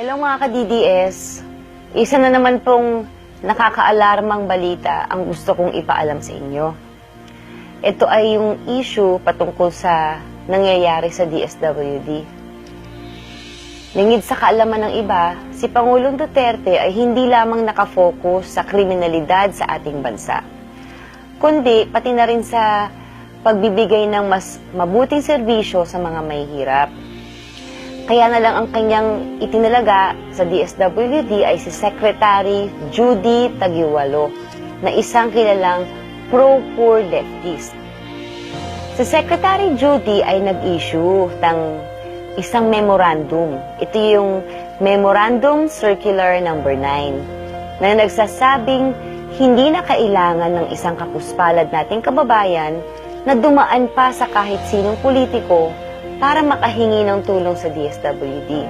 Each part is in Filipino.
Hello mga ka-DDS. Isa na naman pong nakakaalarmang balita ang gusto kong ipaalam sa inyo. Ito ay yung issue patungkol sa nangyayari sa DSWD. Lingid sa kaalaman ng iba, si Pangulong Duterte ay hindi lamang nakafocus sa kriminalidad sa ating bansa, kundi pati na rin sa pagbibigay ng mas mabuting serbisyo sa mga mahihirap. Kaya na lang ang kanyang itinalaga sa DSWD ay si Secretary Judy Tagiwalo na isang kilalang pro-poor leftist. Si Secretary Judy ay nag-issue ng isang memorandum. Ito yung Memorandum Circular Number 9 na nagsasabing hindi na kailangan ng isang kapuspalad nating kababayan na dumaan pa sa kahit sinong politiko para makahingi ng tulong sa DSWD.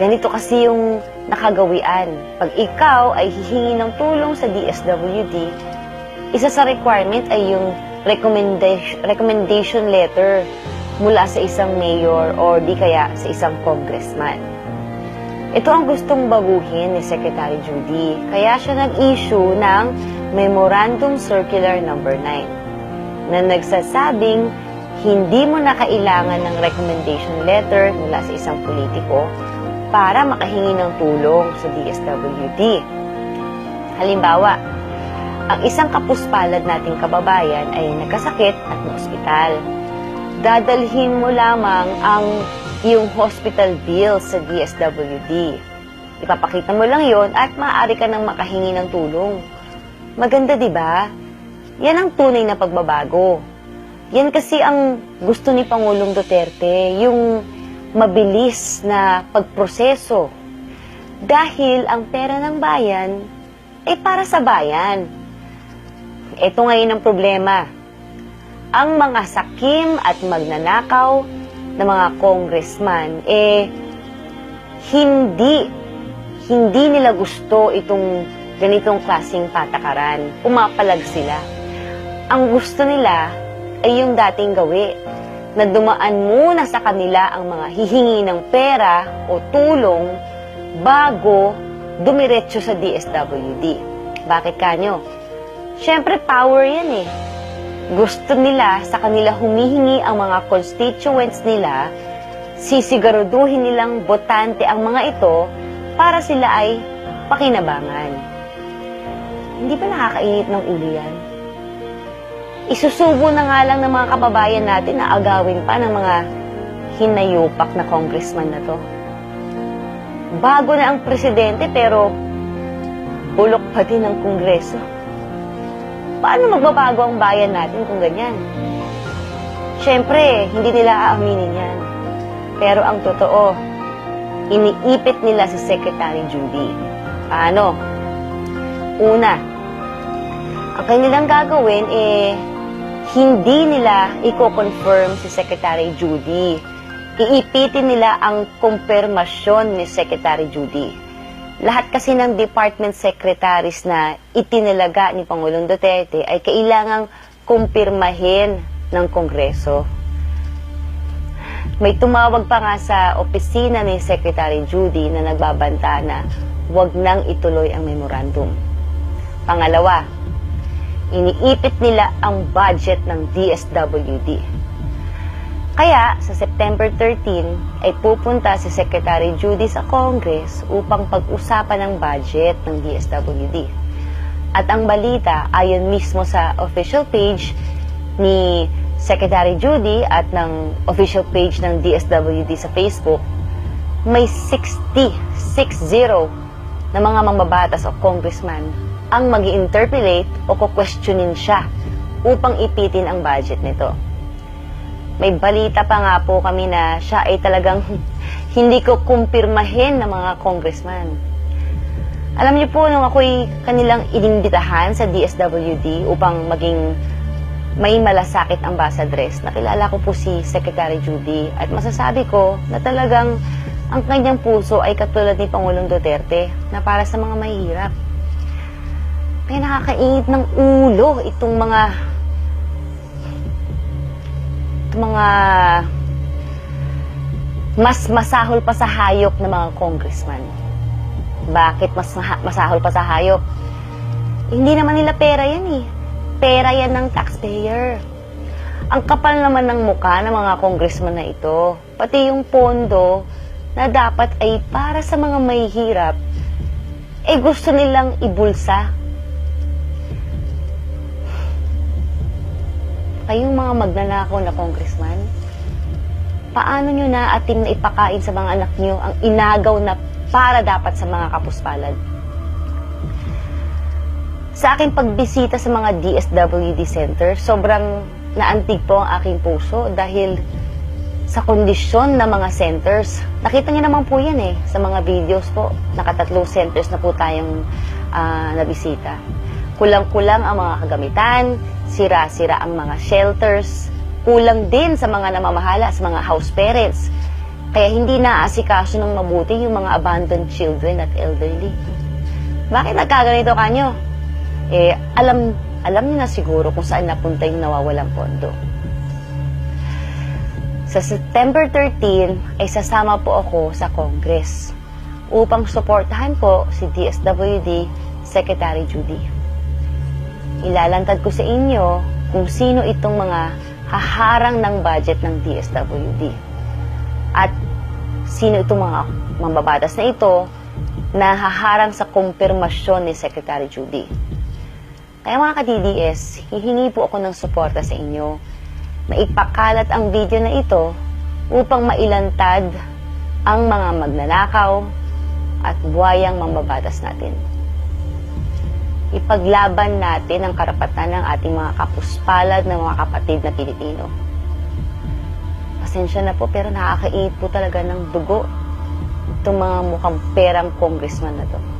Ganito kasi yung nakagawian. Pag ikaw ay hihingi ng tulong sa DSWD, isa sa requirement ay yung recommendation letter mula sa isang mayor or di kaya sa isang congressman. Ito ang gustong baguhin ni Secretary Judy, kaya siya nag-issue ng Memorandum Circular Number 9 na nagsasabing hindi mo na kailangan ng recommendation letter mula sa isang politiko para makahingi ng tulong sa DSWD. Halimbawa, ang isang kapuspalad nating kababayan ay nagkasakit at na-ospital. Dadalhin mo lamang ang iyong hospital bill sa DSWD. Ipapakita mo lang yon at maaari ka nang makahingi ng tulong. Maganda, di ba? Yan ang tunay na pagbabago. Yan kasi ang gusto ni Pangulong Duterte, yung mabilis na pagproseso. Dahil ang pera ng bayan ay para sa bayan. Ito ngayon ang problema. Ang mga sakim at magnanakaw na mga congressman, eh, hindi, hindi nila gusto itong ganitong klaseng patakaran. Umapalag sila. Ang gusto nila ay yung dating gawi na dumaan muna sa kanila ang mga hihingi ng pera o tulong bago dumiretso sa DSWD. Bakit kanyo? Siyempre, power yan eh. Gusto nila sa kanila humihingi ang mga constituents nila, sisigaruduhin nilang botante ang mga ito para sila ay pakinabangan. Hindi ba nakakainit ng ulo yan? Isusubo na nga lang ng mga kababayan natin na agawin pa ng mga hinayupak na congressman na to. Bago na ang presidente pero bulok pa din ang kongreso. Paano magbabago ang bayan natin kung ganyan? Siyempre, hindi nila aaminin yan. Pero ang totoo, iniipit nila si Secretary Judy. Paano? Una, ang kanilang gagawin eh, hindi nila i-confirm si Secretary Judy. Iipitin nila ang kumpirmasyon ni Secretary Judy. Lahat kasi ng department secretaries na itinalaga ni Pangulong Duterte ay kailangang kumpirmahin ng Kongreso. May tumawag pa nga sa opisina ni Secretary Judy na nagbabanta na huwag nang ituloy ang memorandum. Pangalawa, iniipit nila ang budget ng DSWD. Kaya sa September 13 ay pupunta si Secretary Judy sa Congress upang pag-usapan ang budget ng DSWD. At ang balita ayon mismo sa official page ni Secretary Judy at ng official page ng DSWD sa Facebook, may 60, 60 na mga mambabatas o congressman ang mag interpolate o kukwestiyonin siya upang ipitin ang budget nito. May balita pa nga po kami na siya ay talagang hindi ko kumpirmahin ng mga congressman. Alam niyo po, nung ako'y kanilang inimbitahan sa DSWD upang maging may malasakit ambassadress, nakilala ko po si Secretary Judy at masasabi ko na talagang ang kanyang puso ay katulad ni Pangulong Duterte na para sa mga mahihirap. Kaya nakakainit ng ulo itong mga mga mas masahol pa sa hayop na mga congressman. Bakit mas masahol pa sa hayop? Hindi naman nila pera yan eh. Pera yan ng taxpayer. Ang kapal naman ng mukha ng mga congressman na ito. Pati yung pondo na dapat ay para sa mga mahihirap, eh gusto nilang ibulsa. Kayong mga magnanakaw na congressman, paano nyo na ating naipakain sa mga anak nyo ang inagaw na para dapat sa mga kapuspalad? Sa aking pagbisita sa mga DSWD center, sobrang naantig po ang aking puso dahil sa kondisyon ng mga centers. Nakita niyo naman po yan eh, sa mga videos po. Nakatatlong centers na po tayong ah, nabisita. Kulang-kulang ang mga kagamitan, sira-sira ang mga shelters, kulang din sa mga namamahala, sa mga house parents. Kaya hindi naaasikaso ng mabuti yung mga abandoned children at elderly. Bakit nagkaganito kanyo? Eh, alam, alam niyo na siguro kung saan napunta yung nawawalang pondo. Sa September 13 ay sasama po ako sa Congress upang suportahan po si DSWD Secretary Judy. Ilalantad ko sa inyo kung sino itong mga haharang ng budget ng DSWD. At sino itong mga mambabatas na ito na haharang sa kumpirmasyon ni Secretary Judy. Kaya mga ka-DDS, hihingi po ako ng suporta sa inyo. Maipakalat ang video na ito upang mailantad ang mga magnanakaw at buhayang mambabatas natin. Ipaglaban natin ang karapatan ng ating mga kapuspalad ng mga kapatid na Pilipino. Pasensya na po pero nakakainit po talaga ng dugo itong mga mukhang perang congressman na to.